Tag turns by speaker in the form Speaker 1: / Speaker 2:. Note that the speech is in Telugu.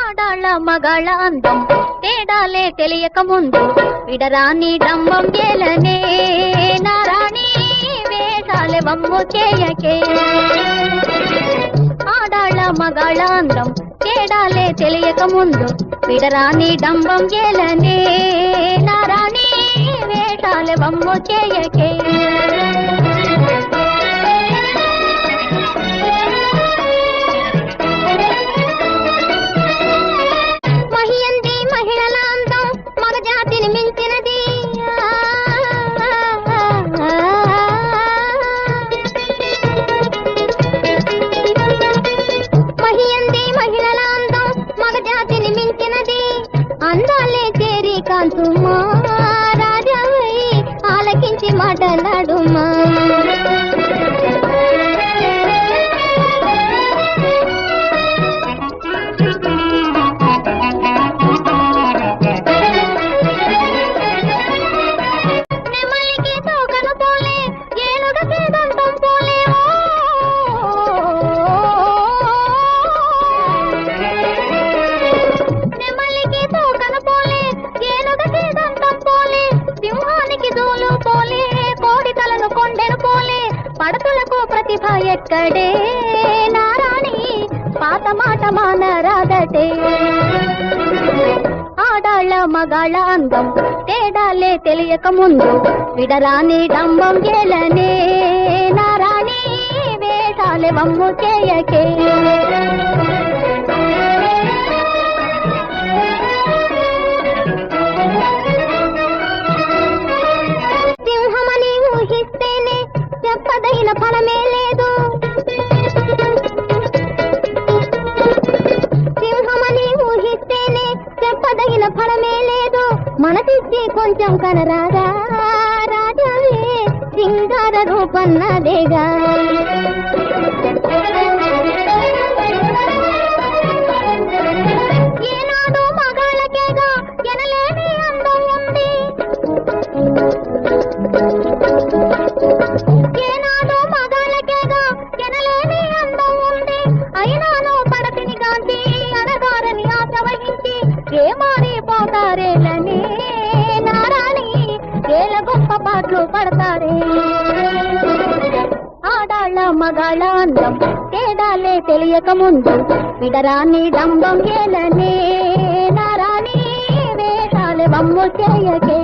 Speaker 1: ఆడాళ్ళ మగాళ్ళ అందం తేడాలే తెలియక ముందు విడరాని డంబం గేలనే వమ్ము చేయకే. ఆడాళ్ళ మగాళ్ళ అందం తేడాలే తెలియక ముందు విడరాని డంబం గేలనే నారాణి వేటాలే వమ్ము చేయకే. 干什么？పడతులకు ప్రతిభ ఎక్కడే? నారాణి పాత మాట మానరాదటే. ఆడాళ్ళ మగాళ్ళ అందం తేడాలే తెలియక ముందు విడరాని డంబం గేలనే. నారాణి వేషాలే వమ్ము చేయకే. మనసిస్తే కొంచెం కనరాగా రాజావే సింగార రూపన్నదేగా పాటలు పడతారే. ఆడాళ్ళ మగాళ్ళ అందం తేడాలే తెలియక ముందు విడరాని డంబం ఏలనే నారాణి వేషాలు వమ్ము చేయకే.